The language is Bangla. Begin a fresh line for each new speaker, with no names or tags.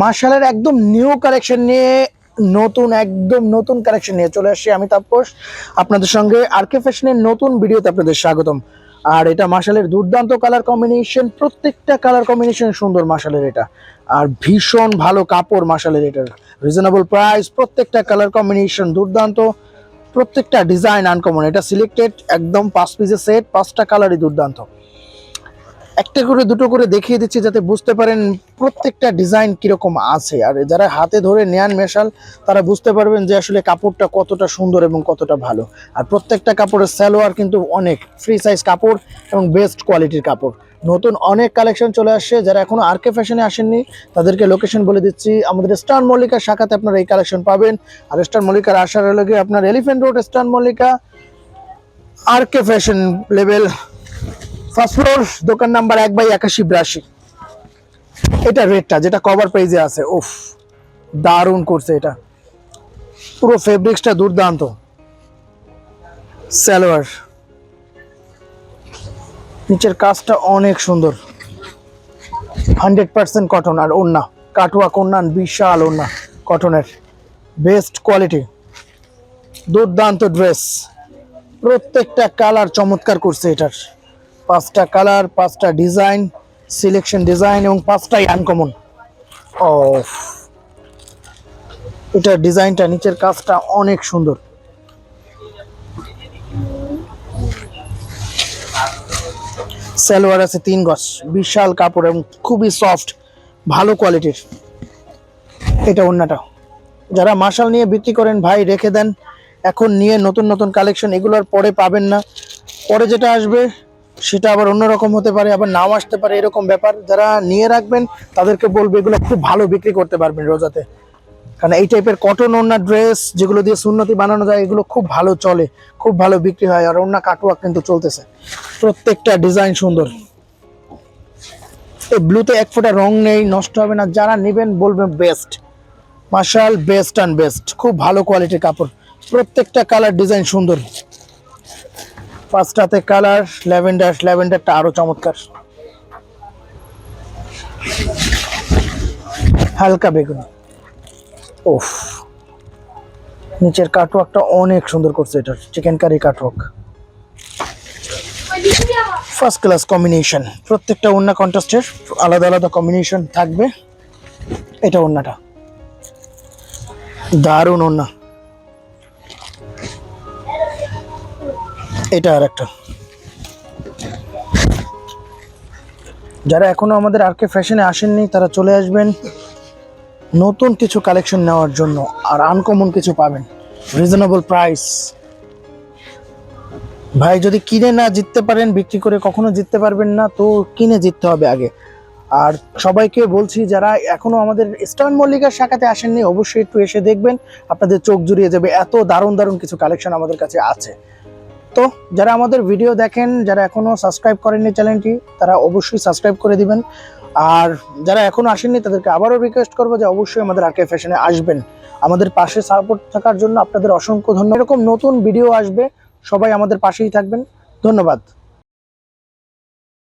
মার্শালের একদম নিউ কালেকশন নিয়ে নতুন, একদম নতুন কালেকশন নিয়ে চলে আসছি আমি তাপস। আপনাদের সঙ্গে আরকে ফ্যাশনের নতুন ভিডিওতে আপনাদের স্বাগতম। আর এটা মার্শালের দুর্দান্ত কালার কম্বিনেশন প্রত্যেকটা কালার কম্বিনেশন সুন্দর মার্শালের এটা। আর ভীষণ ভালো কাপড় মার্শালের এটার। রিজনেবল প্রাইস প্রত্যেকটা কালার কম্বিনেশন দুর্দান্ত। প্রত্যেকটা ডিজাইন আনকমন এটা সিলেক্টেড একদম পাঁচ পিসের সেট পাঁচটা কালারই দুর্দান্ত। একটা করে, দুটো করে দেখিয়ে দিচ্ছি যাতে বুঝতে পারেন প্রত্যেকটা ডিজাইন কীরকম আছে। আর যারা হাতে ধরে নেয়ান মেশাল, তারা বুঝতে পারবেন যে আসলে কাপড়টা কতটা সুন্দর এবং কতটা ভালো। আর প্রত্যেকটা কাপড়ের সালোয়ার কিন্তু অনেক ফ্রি সাইজ কাপড় এবং বেস্ট কোয়ালিটির কাপড়। নতুন অনেক কালেকশন চলে আসছে, যারা এখনও আরকে ফ্যাশনে আসেননি, তাদেরকে লোকেশন বলে দিচ্ছি। আমাদের স্টার মল্লিকার শাখাতে আপনারা এই কালেকশন পাবেন। আর স্টার মল্লিকার আসার লগে আপনার elephant road star Mallika RK fashion level first floor দোকান নাম্বার এক বাই একাশি বিরাশি। এটা রেটটা, যেটা কভার পেজে আছে, উফ, দারুণ করছে এটা। পুরো ফেব্রিক্সটা দুর্দান্ত। সালোয়ার নিচের কাজটা অনেক সুন্দর। হান্ড্রেড পার্সেন্ট কটন আর ওন্না কাটুয়া কন্যান, বিশাল ওন্না কটনের বেস্ট কোয়ালিটি দুর্দান্ত ড্রেস প্রত্যেকটা কালার চমৎকার করছে এটার। পাঁচটা কালার পাঁচটা ডিজাইন সিলেকশন ডিজাইন এবং পাঁচটাই আনকমন ও এটার ডিজাইনটা নিচের কাজটা অনেক সুন্দর। সালোয়ার আছে তিন গজ বিশাল কাপড় এবং খুবই সফট ভালো কোয়ালিটির এটা অন্যটা যারা মার্শাল নিয়ে বিক্রি করেন ভাই রেখে দেন। এখন নিয়ে নতুন নতুন কালেকশন এগুলোর পরে পাবেন না। পরে যেটা আসবে সেটা আবার অন্যরকম হতে পারে, আবার নাও আসতে পারে, এরকম ব্যাপার যারা নিয়ে রাখবেন, তাদেরকে বলবে এগুলো খুব ভালো বিক্রি করতে পারবেন রোজাতে। কারণ এই টাইপের কটন ওড়না ড্রেস যেগুলো দিয়ে সুন্নতি বানানো যায়, এগুলো খুব ভালো চলে, খুব ভালো বিক্রি হয়, আর ওড়না কাটুয়া কিন্তু চলতেছে। প্রত্যেকটা ডিজাইন সুন্দর। এই ব্লুতে এক ফোঁটা রং নেই, নষ্ট হবে না, যারা নেবেন বলবেন best Marshall best and best খুব ভালো কোয়ালিটির কাপড়। প্রত্যেকটা কালার ডিজাইন সুন্দর। পাঁচটাতে কালার, ল্যাভেন্ডার, ল্যাভেন্ডারটা আরও চমৎকার। হালকা বেগুন। ওফ নিচের কাটওয়ার্কটা অনেক সুন্দর করছে এটার chicken curry cutwork first class combination প্রত্যেকটা ওন্না কন্ট্রাস্টের আলাদা আলাদা কম্বিনেশন থাকবে। এটা ওন্নাটা দারুণ ওন্না এটা আর একটা যারা এখনও আমাদের আরকে ফ্যাশনে আসেননি, তারা চলে আসবেন নতুন কিছু কালেকশন নেওয়ার জন্য আর আনকমন কিছু পাবেন। রিজনেবল প্রাইস ভাই, যদি কিনে না জিততে পারেন, বিক্রি করে কখনো জিততে পারবেন না, তো কিনে জিততে হবে আগে। আর সবাইকে বলছি, যারা এখনও আমাদের স্টার্ন মল্লিকার শাখাতে আসেননি, অবশ্যই একটু এসে দেখবেন, আপনাদের চোখ জুড়িয়ে যাবে এত দারুণ দারুণ কিছু কালেকশন আমাদের কাছে আছে। তো যারা আমাদের ভিডিও দেখেন, যারা এখনও সাবস্ক্রাইব করেননি চ্যানেলটি তারা অবশ্যই সাবস্ক্রাইব করে দিবেন। আর যারা এখনও আসেননি, তাদেরকে আবারও রিকোয়েস্ট করব যে অবশ্যই আমাদের আরকে ফ্যাশনে আসবেন। আমাদের পাশে সাপোর্ট থাকার জন্য আপনাদের অসংখ্য ধন্যবাদ। এরকম নতুন ভিডিও আসবে, সবাই আমাদের পাশেই থাকবেন। ধন্যবাদ।